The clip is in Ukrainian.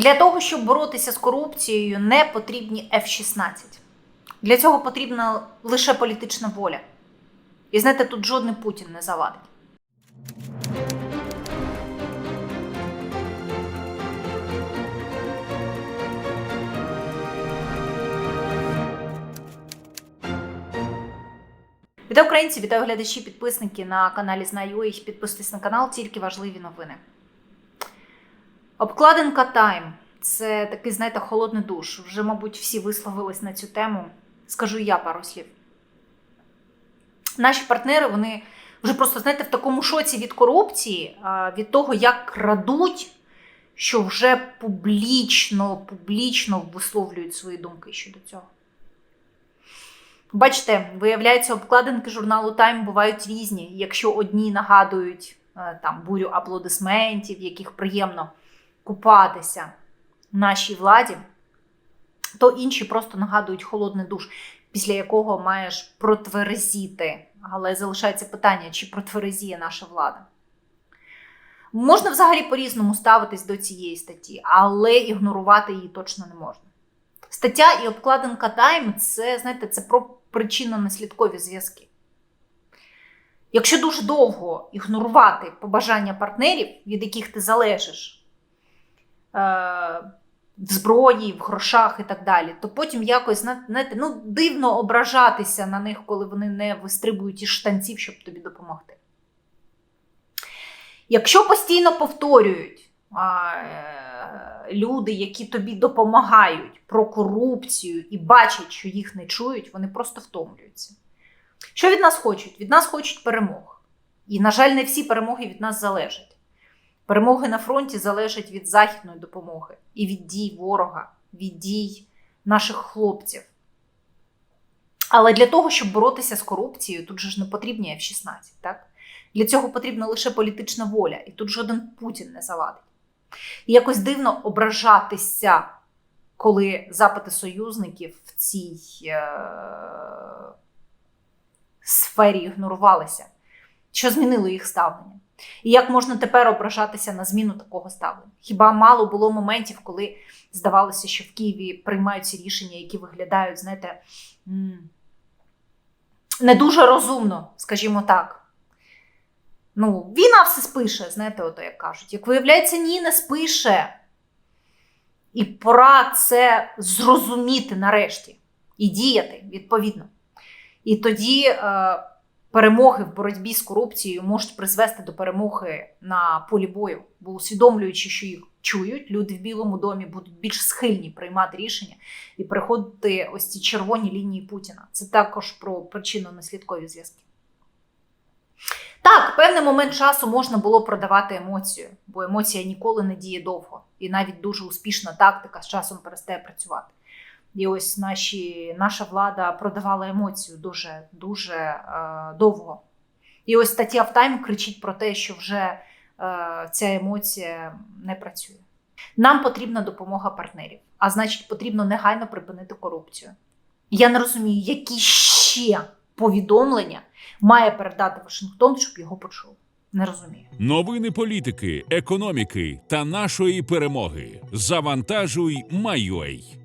Для того, щоб боротися з корупцією, не потрібні F-16. Для цього потрібна лише політична воля. І знаєте, тут жодний Путін не завадить. Вітаю українці, вітаю глядачі, підписники на каналі Знаю. Підписуйтесь на канал, тільки важливі новини. Обкладинка Тайм це такий, знаєте, холодний душ. Вже, мабуть, всі висловились на цю тему. Скажу я пару слів. Наші партнери, вони вже просто, знаєте, в такому шоці від корупції, від того, як крадуть, що вже публічно, публічно висловлюють свої думки щодо цього. Бачите, виявляється, обкладинки журналу Time бувають різні. Якщо одні нагадують е, там бурю аплодисментів, яких приємно купатися нашій владі, то інші просто нагадують холодний душ, після якого маєш протверезіти. Але залишається питання, чи протверезіє наша влада. Можна взагалі по-різному ставитись до цієї статті, але ігнорувати її точно не можна. Стаття і обкладинка Time це, знаєте, це про причинно-наслідкові зв'язки. Якщо дуже довго ігнорувати побажання партнерів, від яких ти залежиш в зброї, в грошах і так далі, то потім якось знаєте, ну, дивно ображатися на них, коли вони не вистрибують із штанців, щоб тобі допомогти. Якщо постійно повторюють а, е, люди, які тобі допомагають про корупцію і бачать, що їх не чують, вони просто втомлюються. Що від нас хочуть? Від нас хочуть перемог. І, на жаль, не всі перемоги від нас залежать. Перемоги на фронті залежать від західної допомоги і від дій ворога, від дій наших хлопців. Але для того, щоб боротися з корупцією, тут же ж не потрібні F-16, так? Для цього потрібна лише політична воля, і тут жоден Путін не завадить. І якось дивно ображатися, коли запити союзників в цій е- сфері ігнорувалися, що змінило їх ставлення. І як можна тепер ображатися на зміну такого ставлення? Хіба мало було моментів, коли здавалося, що в Києві приймаються рішення, які виглядають, знаєте, не дуже розумно, скажімо так. Ну, війна все спише, знаєте, ото як кажуть. Як виявляється, ні, не спише. І пора це зрозуміти нарешті і діяти відповідно. І тоді е, перемоги в боротьбі з корупцією можуть призвести до перемоги на полі бою, бо усвідомлюючи, що їх чують, люди в Білому домі будуть більш схильні приймати рішення і переходити ось ці червоні лінії Путіна. Це також про причинно-наслідкові зв'язки. Так, певний момент часу можна було продавати емоцію, бо емоція ніколи не діє довго. І навіть дуже успішна тактика з часом перестає працювати. І ось наші, наша влада продавала емоцію дуже дуже е, довго. І ось стаття в Тайм кричить про те, що вже е, ця емоція не працює. Нам потрібна допомога партнерів, а значить, потрібно негайно припинити корупцію. Я не розумію, які ще повідомлення має передати Вашингтон, щоб його почув. Не розумію. Новини політики, економіки та нашої перемоги. Завантажуй, майой.